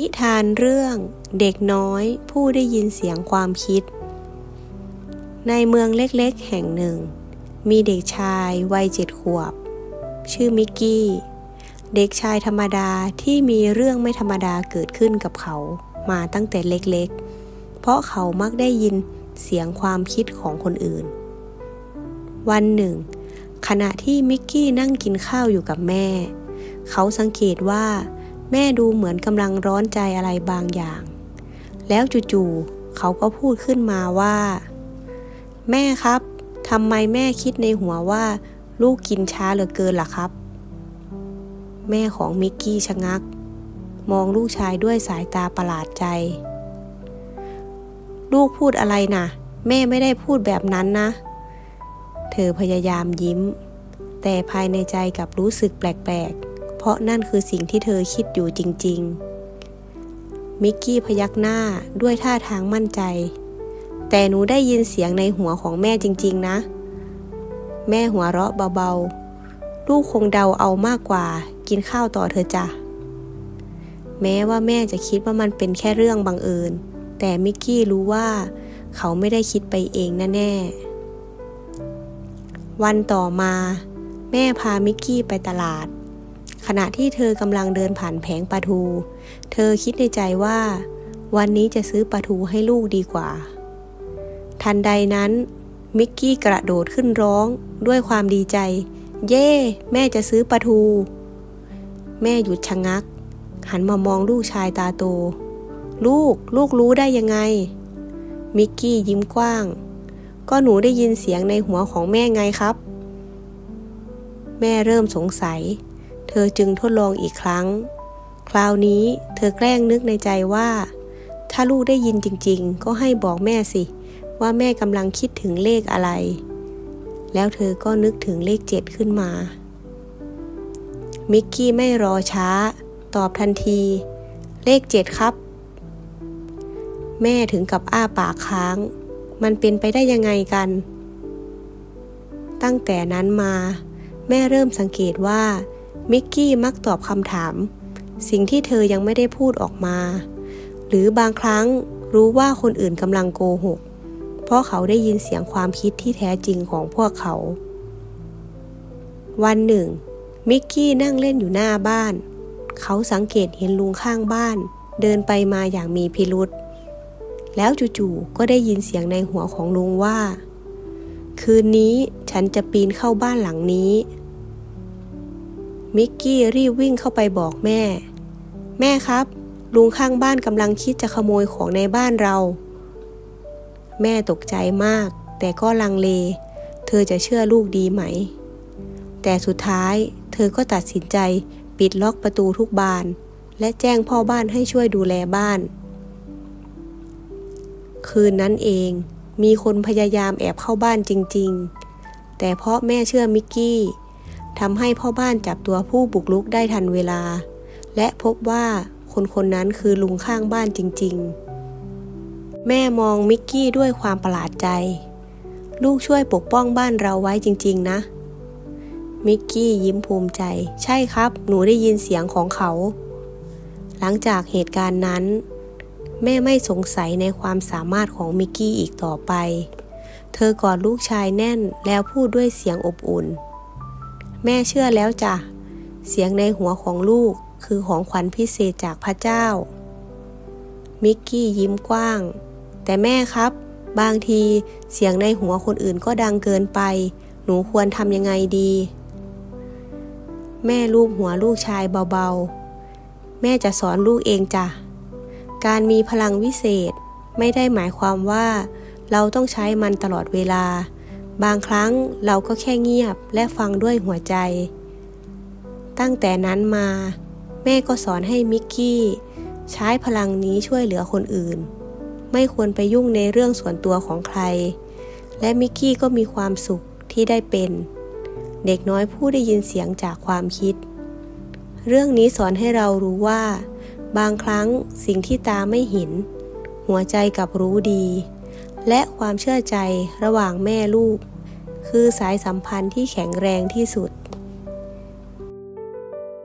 นิทานเรื่องเด็กน้อยผู้ได้ยินเสียงความคิด ในเมืองเล็กๆ แห่งหนึ่ง มีเด็กชายวัยเจ็ดขวบ ชื่อมิกกี้ เด็กชายธรรมดาที่มีเรื่องไม่ธรรมดาเกิดขึ้นกับเขามาตั้งแต่เล็กๆ เพราะเขามักได้ยินเสียงความคิดของคนอื่น วันหนึ่ง ขณะที่มิกกี้นั่งกินข้าวอยู่กับแม่ เขาสังเกตว่า แม่ดูเหมือนกำลังร้อนใจอะไรบางอย่าง แล้วจู่ๆเขาก็พูดขึ้นมาว่า แม่ครับทำไมแม่คิดในหัวว่า ลูกกินช้าเหลือเกินล่ะครับ แม่ของมิกกี้ชะงัก มองลูกชายด้วยสายตาประหลาดใจ ลูกพูดอะไรนะแม่ไม่ได้พูดแบบนั้นนะ เธอพยายามยิ้ม แต่ภายในใจกลับรู้สึกแปลกๆ เพราะนั่นคือสิ่งที่เธอคิดอยู่จริง ๆ มิกกี้พยักหน้าด้วยท่าทางมั่นใจ แต่หนูได้ยินเสียงในหัวของแม่จริง ๆ นะ แม่หัวเราะเบาๆ ลูกคงเดาเอามากกว่า กินข้าวต่อเธอจ้ะ แม้ว่าแม่จะคิดว่ามันเป็นแค่เรื่องบังเอิญ แต่มิกกี้รู้ว่า เขาไม่ได้คิดไปเองแน่ๆวันต่อมา แม่พามิกกี้ไปตลาด ขณะที่เธอกำลังเดินผ่านแผงปลาทู เธอคิดในใจว่า วันนี้จะซื้อปลาทูให้ลูกดีกว่า ทันใดนั้น มิกกี้กระโดดขึ้นร้องด้วยความดีใจ เย่แม่จะซื้อปลาทู แม่หยุดชะงัก หันมามองลูกชายตาโต ลูกลูกรู้ได้ยังไง มิกกี้ยิ้มกว้าง ก็หนูได้ยินเสียงในหัวของแม่ไงครับ แม่เริ่มสงสัย เธอจึงทดลองอีกครั้ง คราวนี้เธอแกล้งนึกในใจว่า ถ้าลูกได้ยินจริงๆ ก็ให้บอกแม่สิ ว่าแม่กำลังคิดถึงเลขอะไร แล้วเธอก็นึกถึงเลขเจ็ดขึ้นมา มิกกี้ไม่รอช้า ตอบทันที เลขเจ็ดครับ แม่ถึงกับอ้าปากค้าง มันเป็นไปได้ยังไงกัน ตั้งแต่นั้นมา แม่เริ่มสังเกตว่า มิกกี้มักตอบคำถาม สิ่งที่เธอยังไม่ได้พูดออกมา หรือบางครั้งรู้ว่าคนอื่นกำลังโกหก เพราะเขาได้ยินเสียงความคิดที่แท้จริงของพวกเขา วันหนึ่ง มิกกี้นั่งเล่นอยู่หน้าบ้าน เขาสังเกตเห็นลุงข้างบ้าน เดินไปมาอย่างมีพิรุษแล้วจู่ๆก็ได้ยินเสียงในหัวของลุงว่า คืนนี้ฉันจะปีนเข้าบ้านหลังนี้ มิกกี้รีบวิ่งเข้าไปบอกแม่ แม่ครับ ลุงข้างบ้านกำลังคิดจะขโมยของในบ้านเรา แม่ตกใจมาก แต่ก็ลังเล เธอจะเชื่อลูกดีไหม แต่สุดท้ายเธอก็ตัดสินใจปิดล็อกประตูทุกบาน และแจ้งพ่อบ้านให้ช่วยดูแลบ้าน คืนนั้นเองมีคนพยายามแอบเข้าบ้านจริง ๆ แต่เพราะแม่เชื่อมิกกี้ ทำให้พ่อบ้านจับตัวผู้บุกรุกได้ทันเวลา และพบว่าคนคนนั้นคือลุงข้างบ้านจริง ๆ แม่มองมิกกี้ด้วยความประหลาดใจ ลูกช่วยปกป้องบ้านเราไว้จริง ๆ นะ มิกกี้ยิ้มภูมิใจ ใช่ครับ หนูได้ยินเสียงของเขา หลังจากเหตุการณ์นั้น แม่ไม่สงสัยในความสามารถของมิกกี้อีกต่อไป เธอกอดลูกชายแน่นแล้วพูดด้วยเสียงอบอุ่น แม่เชื่อแล้วจ้ะ เสียงในหัวของลูกคือของขวัญพิเศษจากพระเจ้า มิกกี้ยิ้มกว้าง แต่แม่ครับ บางทีเสียงในหัวคนอื่นก็ดังเกินไป หนูควรทำยังไงดี แม่ลูบหัวลูกชายเบาๆ แม่จะสอนลูกเองจ้ะ การมีพลังวิเศษไม่ได้หมายความว่า เราต้องใช้มันตลอดเวลา บางครั้งเราก็แค่เงียบและฟังด้วยหัวใจ ตั้งแต่นั้นมา แม่ก็สอนให้มิกกี้ ใช้พลังนี้ช่วยเหลือคนอื่น ไม่ควรไปยุ่งในเรื่องส่วนตัวของใคร และมิกกี้ก็มีความสุขที่ได้เป็น เด็กน้อยผู้ได้ยินเสียงจากความคิด เรื่องนี้สอนให้เรารู้ว่า บางครั้งสิ่งที่ตาไม่เห็น หัวใจกับรู้ดี และความเชื่อใจระหว่างแม่ลูก คือสายสัมพันธ์ที่แข็งแรงที่สุด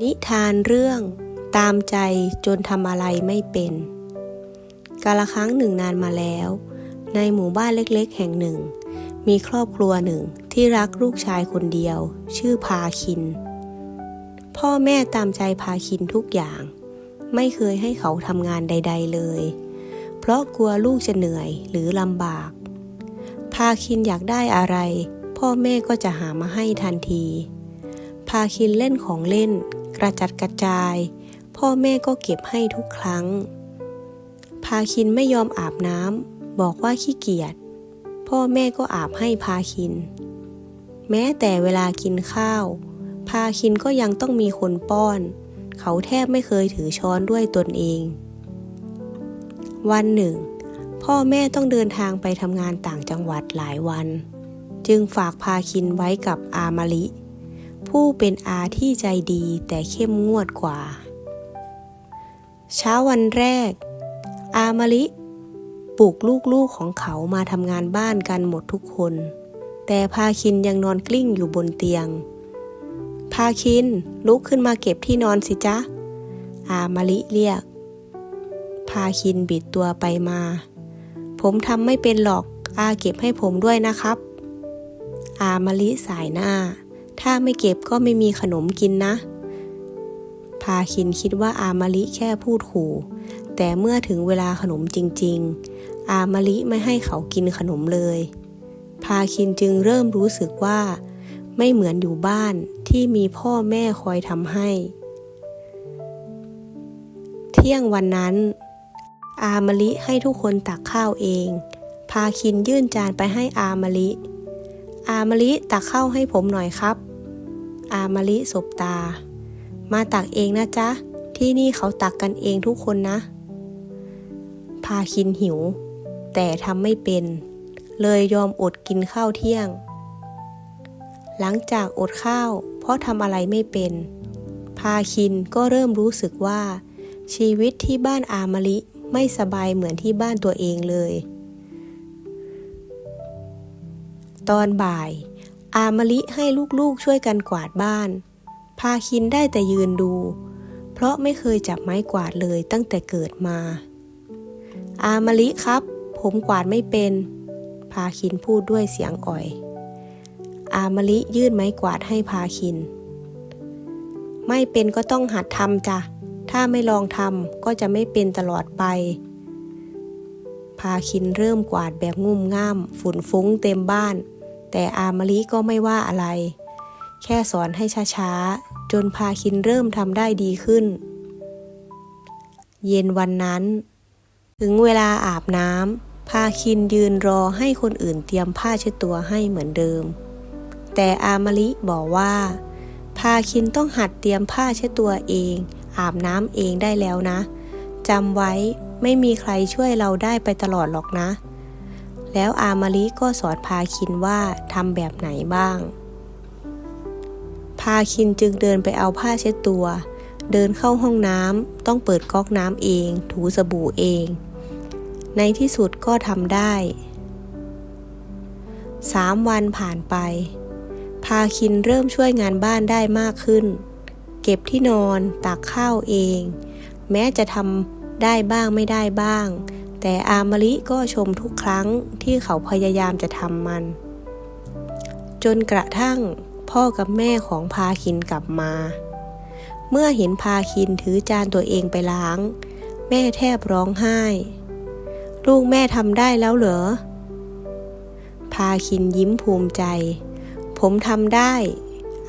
นิทานเรื่องตามใจจนทำอะไรไม่เป็น กาละครั้งหนึ่งนานมาแล้ว ในหมู่บ้านเล็กๆ แห่งหนึ่ง มีครอบครัวหนึ่งที่รักลูกชายคนเดียว ชื่อพาคิน พ่อแม่ตามใจพาคินทุกอย่าง ไม่เคยให้เขาทำงานใด ๆ เลย เพราะกลัวลูกจะเหนื่อยหรือลำบาก พาคินอยากได้อะไร พ่อแม่ก็จะหามาให้ทันที พาคินเล่นของเล่น กระจัดกระจาย พ่อแม่ก็เก็บให้ทุกครั้ง พาคินไม่ยอมอาบน้ำบอกว่าขี้เกียจพ่อแม่ก็อาบให้พาคิน แม้แต่เวลากินข้าว พาคินก็ยังต้องมีคนป้อน เขาแทบไม่เคยถือช้อนด้วยตนเอง วันหนึ่ง พ่อแม่ต้องเดินทางไปทำงานต่างจังหวัดหลายวัน จึงฝากพาคินไว้กับอามาลิ ผู้เป็นอาที่ใจดีแต่เข้มงวดกว่า เช้าวันแรก อามาลิปลุกลูกๆของเขามาทำงานบ้านกันหมดทุกคน แต่พาคินยังนอนกลิ้งอยู่บนเตียง พาคินลุกขึ้นมาเก็บที่นอนสิจ๊ะ อามาลิเรียกาคินบิดตัวไปมา ผมทำไม่เป็นหรอก อาเก็บให้ผมด้วยนะครับ อามาลิสายหน้า ถ้าไม่เก็บก็ไม่มีขนมกินนะ พาคินคิดว่าอามาลิแค่พูดขู่ แต่เมื่อถึงเวลาขนมจริง ๆ อามาลิไม่ให้เขากินขนมเลย พาคินจึงเริ่มรู้สึกว่า ไม่เหมือนอยู่บ้านที่มีพ่อแม่คอยทำให้เที่ยงวันนั้น อามะลิให้ทุกคนตักข้าวเอง พาคินยื่นจานไปให้อามะลิ อามะลิตักข้าวให้ผมหน่อยครับ อามะลิสบตา มาตักเองนะจ๊ะ ที่นี่เขาตักกันเองทุกคนนะ พาคินหิว แต่ทำไม่เป็น เลยยอมอดกินข้าวเที่ยง หลังจากอดข้าว เพราะทำอะไรไม่เป็น พาคินก็เริ่มรู้สึกว่าชีวิตที่บ้านอามลิ ไม่สบายเหมือนที่บ้านตัวเองเลย ตอนบ่าย อามลิให้ลูกๆช่วยกันกวาดบ้าน พาคินได้แต่ยืนดู เพราะไม่เคยจับไม้กวาดเลยตั้งแต่เกิดมา อามลิครับ ผมกวาดไม่เป็น พาคินพูดด้วยเสียงอ่อย อามลิยื่นไม้กวาดให้พาคิน ไม่เป็นก็ต้องหัดทำจ้ะ ถ้าไม่ลองทำก็จะไม่เป็นตลอดไป พาคินเริ่มกวาดแบบงุ่มง่าม ฝุ่นฟุ้งเต็มบ้าน แต่อามะลิก็ไม่ว่าอะไร แค่สอนให้ช้าๆ จนพาคินเริ่มทำได้ดีขึ้น เย็นวันนั้น ถึงเวลาอาบน้ำพาคินยืนรอให้คนอื่นเตรียมผ้าเช็ดตัวให้เหมือนเดิม แต่อามะลิบอกว่าพาคินต้องหัดเตรียมผ้าเช็ดตัวเอง อาบน้ำเองได้แล้วนะจำไว้ไม่มีใครช่วยเราได้ไปตลอดหรอกนะ แล้วอามาลิก็สอนพาคินว่าทำแบบไหนบ้าง พาคินจึงเดินไปเอาผ้าเช็ดตัว เดินเข้าห้องน้ำต้องเปิดก๊อกน้ำเอง ถูสบู่เอง ในที่สุดก็ทำได้สามวันผ่านไป พาคินเริ่มช่วยงานบ้านได้มากขึ้น เก็บที่นอนตักข้าวเอง แม้จะทำได้บ้างไม่ได้บ้าง แต่อามะลิก็ชมทุกครั้งที่เขาพยายามจะทำมัน จนกระทั่งพ่อกับแม่ของพาคินกลับมา เมื่อเห็นพาคินถือจานตัวเองไปล้าง แม่แทบร้องไห้ ลูกแม่ทำได้แล้วเหรอ พาคินยิ้มภูมิใจ ผมทำได้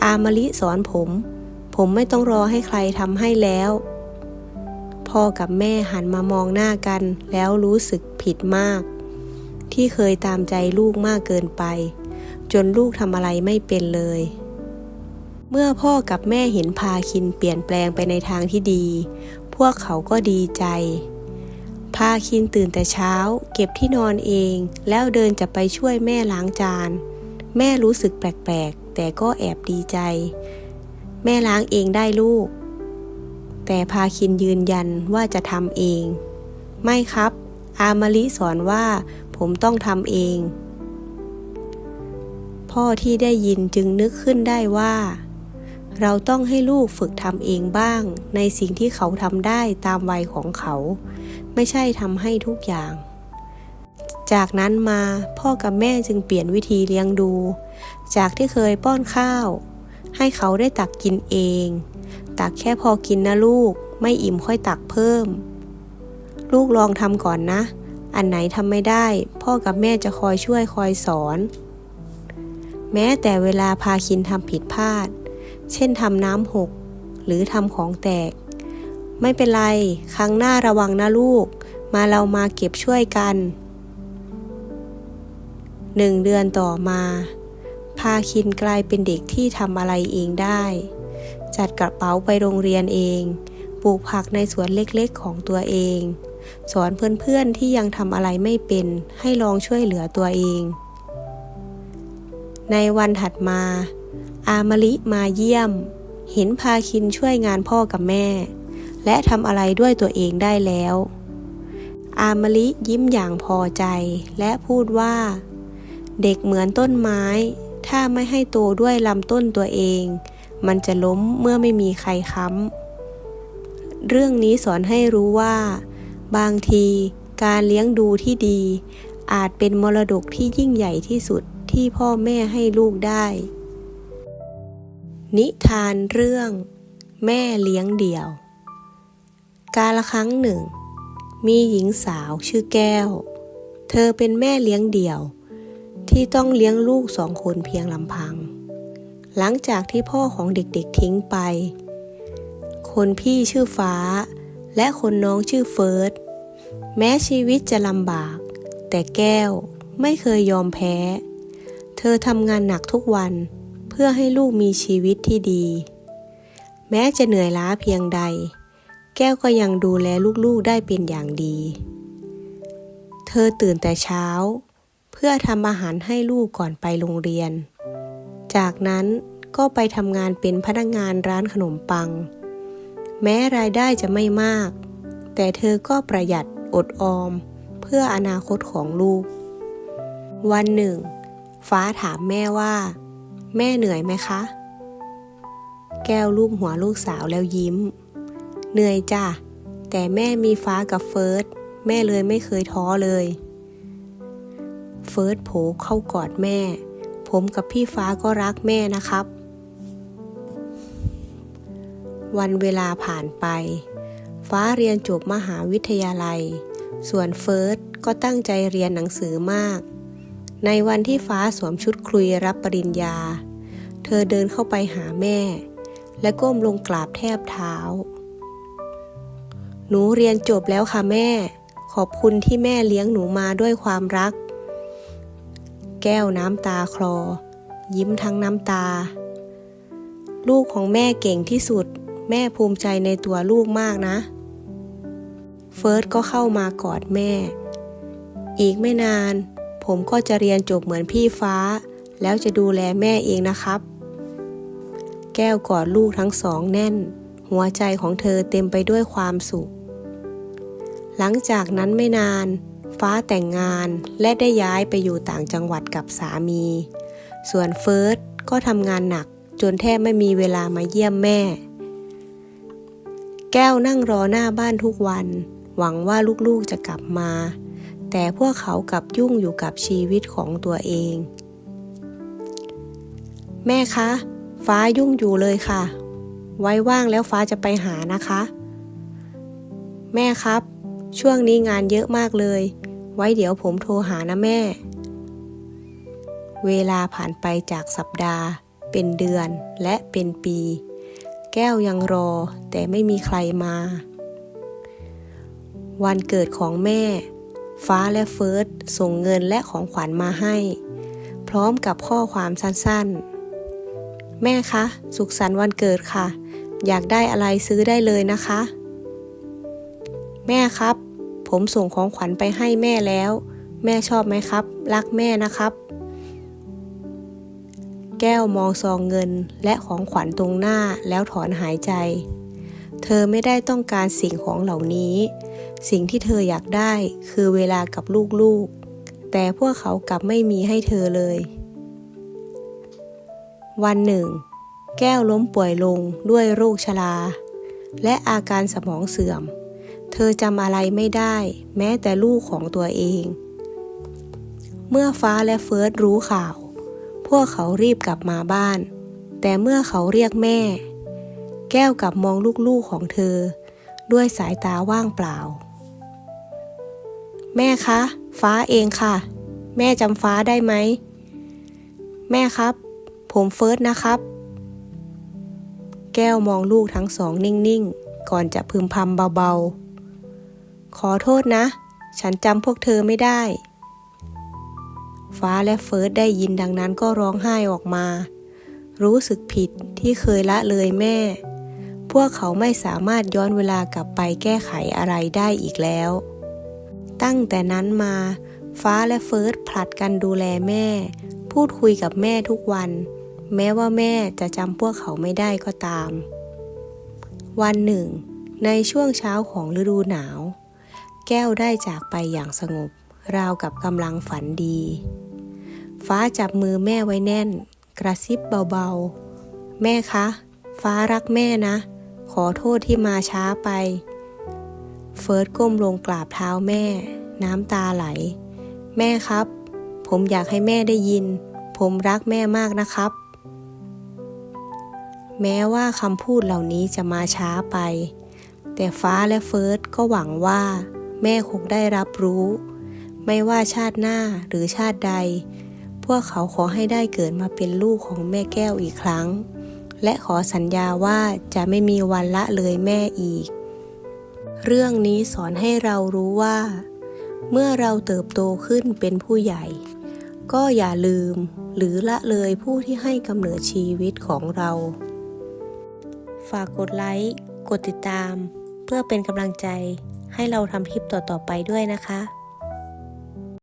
อามะลิสอนผม ผมไม่ต้องรอให้ใครทำให้แล้ว พ่อกับแม่หันมามองหน้ากัน แล้วรู้สึกผิดมาก ที่เคยตามใจลูกมากเกินไป จนลูกทำอะไรไม่เป็นเลย เมื่อพ่อกับแม่เห็นพาคินเปลี่ยนแปลงไปในทางที่ดี พวกเขาก็ดีใจพาคินตื่นแต่เช้า เก็บที่นอนเอง แล้วเดินจะไปช่วยแม่ล้างจาน แม่รู้สึกแปลกๆ แต่ก็แอบดีใจ แม่ล้างเองได้ลูก แต่พาคินยืนยันว่าจะทำเอง ไม่ครับ อามาลิสอนว่าผมต้องทำเอง พ่อที่ได้ยินจึงนึกขึ้นได้ว่า เราต้องให้ลูกฝึกทำเองบ้าง ในสิ่งที่เขาทำได้ตามวัยของเขา ไม่ใช่ทำให้ทุกอย่างจากนั้นมาพ่อกับแม่จึงเปลี่ยนวิธีเลี้ยงดู จากที่เคยป้อนข้าว ให้เขาได้ตักกินเอง ตักแค่พอกินนะลูก ไม่อิ่มค่อยตักเพิ่ม ลูกลองทำก่อนนะ อันไหนทำไม่ได้ พ่อกับแม่จะคอยช่วยคอยสอน แม้แต่เวลาพาคินทำผิดพลาด เช่นทำน้ำหก หรือทำของแตก ไม่เป็นไร ครั้งหน้าระวังนะลูก มาเรามาเก็บช่วยกันหนึ่งเดือนต่อมา พาคินกลายเป็นเด็กที่ทำอะไรเองได้ จัดกระเป๋าไปโรงเรียนเอง ปลูกผักในสวนเล็กๆของตัวเอง สอนเพื่อนๆที่ยังทำอะไรไม่เป็นให้ลองช่วยเหลือตัวเอง ในวันถัดมา อามะลิมาเยี่ยม เห็นพาคินช่วยงานพ่อกับแม่ และทำอะไรด้วยตัวเองได้แล้ว อามะลิยิ้มอย่างพอใจและพูดว่าเด็กเหมือนต้นไม้ ถ้าไม่ให้โตด้วยลำต้นตัวเอง มันจะล้มเมื่อไม่มีใครค้ำ เรื่องนี้สอนให้รู้ว่า บางทีการเลี้ยงดูที่ดี อาจเป็นมรดกที่ยิ่งใหญ่ที่สุดที่พ่อแม่ให้ลูกได้ นิทานเรื่อง แม่เลี้ยงเดี่ยว กาละครั้งหนึ่ง มีหญิงสาวชื่อแก้ว เธอเป็นแม่เลี้ยงเดี่ยว ที่ต้องเลี้ยงลูกสองคนเพียงลำพัง หลังจากที่พ่อของเด็กๆทิ้งไป คนพี่ชื่อฟ้า และคนน้องชื่อเฟิร์สแม้ชีวิตจะลำบาก แต่แก้วไม่เคยยอมแพ้ เธอทำงานหนักทุกวันเพื่อให้ลูกมีชีวิตที่ดี แม้จะเหนื่อยล้าเพียงใด แก้วก็ยังดูแลลูกๆได้เป็นอย่างดี เธอตื่นแต่เช้า เพื่อทำอาหารให้ลูกก่อนไปโรงเรียน จากนั้นก็ไปทำงานเป็นพนักงานร้านขนมปัง แม้รายได้จะไม่มาก แต่เธอก็ประหยัดอดออม เพื่ออนาคตของลูก วันหนึ่ง ฟ้าถามแม่ว่า แม่เหนื่อยไหมคะ แก้วลูบหัวลูกสาวแล้วยิ้ม เหนื่อยจ้ะแต่แม่มีฟ้ากับเฟิร์สแม่เลยไม่เคยท้อเลย ฟิร์สโผเข้ากอดแม่ ผมกับพี่ฟ้าก็รักแม่นะครับ วันเวลาผ่านไป ฟ้าเรียนจบมหาวิทยาลัย ส่วนเฟิร์สก็ตั้งใจเรียนหนังสือมาก ในวันที่ฟ้าสวมชุดคลุยรับปริญญา เธอเดินเข้าไปหาแม่ และก้มลงกราบแทบเท้า หนูเรียนจบแล้วค่ะแม่ขอบคุณที่แม่เลี้ยงหนูมาด้วยความรัก แก้วน้ำตาคลอ ยิ้มทั้งน้ำตา ลูกของแม่เก่งที่สุด แม่ภูมิใจในตัวลูกมากนะ เฟิร์สก็เข้ามากอดแม่ อีกไม่นาน ผมก็จะเรียนจบเหมือนพี่ฟ้า แล้วจะดูแลแม่เองนะครับ แก้วกอดลูกทั้งสองแน่น หัวใจของเธอเต็มไปด้วยความสุข หลังจากนั้นไม่นาน ฟ้าแต่งงานและได้ย้ายไปอยู่ต่างจังหวัดกับสามี ส่วนเฟิร์สก็ทำงานหนักจนแทบไม่มีเวลามาเยี่ยมแม่ แก้วนั่งรอหน้าบ้านทุกวัน หวังว่าลูกๆจะกลับมา แต่พวกเขากลับยุ่งอยู่กับชีวิตของตัวเอง แม่คะ ฟ้ายุ่งอยู่เลยค่ะ ไว้ว่างแล้วฟ้าจะไปหานะคะ แม่ครับ ช่วงนี้งานเยอะมากเลย ไว้เดี๋ยวผมโทรหานะแม่ เวลาผ่านไปจากสัปดาห์ เป็นเดือนและเป็นปี แก้วยังรอแต่ไม่มีใครมา วันเกิดของแม่ ฟ้าและเฟิร์สส่งเงินและของขวัญมาให้ พร้อมกับข้อความสั้นๆ แม่คะ สุขสันต์วันเกิดค่ะ อยากได้อะไรซื้อได้เลยนะคะ แม่ครับ ผมส่งของขวัญไปให้แม่แล้ว แม่ชอบไหมครับ รักแม่นะครับ แก้วมองซองเงินและของขวัญตรงหน้าแล้วถอนหายใจ เธอไม่ได้ต้องการสิ่งของเหล่านี้ สิ่งที่เธออยากได้คือเวลากับลูกๆ แต่พวกเขากลับไม่มีให้เธอเลย วันหนึ่ง แก้วล้มป่วยลงด้วยโรคชราและอาการสมองเสื่อม เธอจำอะไรไม่ได้ แม้แต่ลูกของตัวเอง เมื่อฟ้าและเฟิร์สรู้ข่าว พวกเขารีบกลับมาบ้าน แต่เมื่อเขาเรียกแม่ แก้วกลับมองลูกๆของเธอ ด้วยสายตาว่างเปล่า แม่คะ ฟ้าเองค่ะ แม่จำฟ้าได้ไหม แม่ครับ ผมเฟิร์สนะครับ แก้วมองลูกทั้งสองนิ่งๆ ก่อนจะพึมพำเบาๆ ขอโทษนะ ฉันจำพวกเธอไม่ได้ ฟ้าและเฟิร์สได้ยินดังนั้นก็ร้องไห้ออกมา รู้สึกผิดที่เคยละเลยแม่ พวกเขาไม่สามารถย้อนเวลากลับไปแก้ไขอะไรได้อีกแล้ว ตั้งแต่นั้นมา ฟ้าและเฟิร์สผลัดกันดูแลแม่ พูดคุยกับแม่ทุกวัน แม้ว่าแม่จะจำพวกเขาไม่ได้ก็ตาม วันหนึ่งในช่วงเช้าของฤดูหนาว แก้วได้จากไปอย่างสงบ ราวกับกำลังฝันดี ฟ้าจับมือแม่ไว้แน่น กระซิบเบาๆ แม่คะ ฟ้ารักแม่นะ ขอโทษที่มาช้าไป เฟิร์สก้มลงกราบเท้าแม่ น้ำตาไหล แม่ครับ ผมอยากให้แม่ได้ยิน ผมรักแม่มากนะครับ แม้ว่าคำพูดเหล่านี้จะมาช้าไปแต่ฟ้าและเฟิร์สก็หวังว่า แม่คงได้รับรู้ ไม่ว่าชาติหน้าหรือชาติใด พวกเขาขอให้ได้เกิดมาเป็นลูกของแม่แก้วอีกครั้ง และขอสัญญาว่าจะไม่มีวันละเลยแม่อีก เรื่องนี้สอนให้เรารู้ว่า เมื่อเราเติบโตขึ้นเป็นผู้ใหญ่ ก็อย่าลืมหรือละเลยผู้ที่ให้กำเนิดชีวิตของเรา ฝากกดไลค์ กดติดตาม เพื่อเป็นกำลังใจ ให้เราทำคลิปต่อๆไปด้วยนะคะ